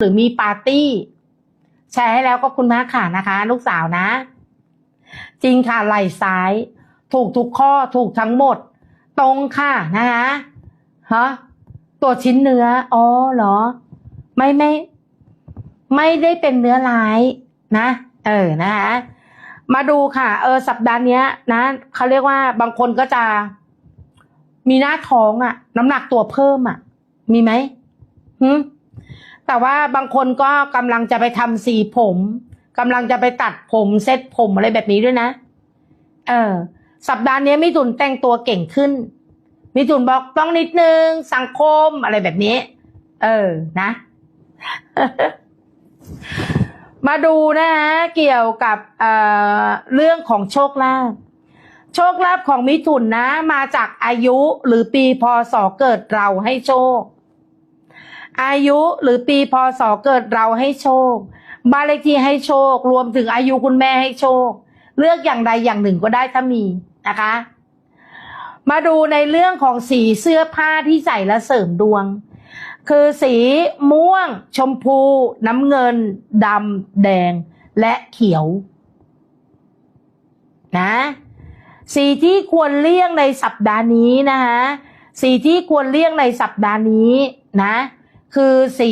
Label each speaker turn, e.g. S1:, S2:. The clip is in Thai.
S1: หรือมีปาร์ตี้ แชร์ให้แล้วก็คุณมากค่ะนะคะ ลูกสาวนะ จริงค่ะไหล่ซ้าย ถูกทุกข้อถูกทั้งหมด ตรงค่ะนะคะฮะตัวชิ้นเนื้ออ๋อเหรอ ไม่ไม่ ไม่ได้เป็นเนื้อร้ายนะ เออนะคะมาดูค่ะ เออ สัปดาห์เนี้ยนะเขาเรียกว่าบางคนก็จะมีหน้าท้องอะน้ำหนักตัวเพิ่มอะมีไหมหืม แต่ว่าบางคนก็กำลังจะไปทำสีผมกำลังจะไปตัดผมเซ็ตผมอะไรแบบนี้ด้วยนะ เออ สัปดาห์นี้มิถุนแต่งตัวเก่งขึ้น มิถุนบอกต้องนิดนึง สังคมอะไรแบบนี้ เออ นะ มาดูนะฮะเกี่ยวกับเอ่อเรื่องของโชคลาภโชคลาภของมิถุนนะ มาจากอายุหรือปีพศเกิดเราให้โชค อายุหรือปีพศเกิดเราให้โชค บ้านเลขที่ให้โชค รวมถึงอายุคุณแม่ให้โชค เลือกอย่างใดอย่างหนึ่งก็ได้ถ้ามีนะคะ มาดูในเรื่องของสีเสื้อผ้าที่ใส่และเสริมดวง คือสีม่วง ชมพู น้ำเงินดำแดง และเขียว นะสีที่ควรเลี่ยงในสัปดาห์นี้นะคะสีที่ควรเลี่ยงในสัปดาห์นี้นะ คือสี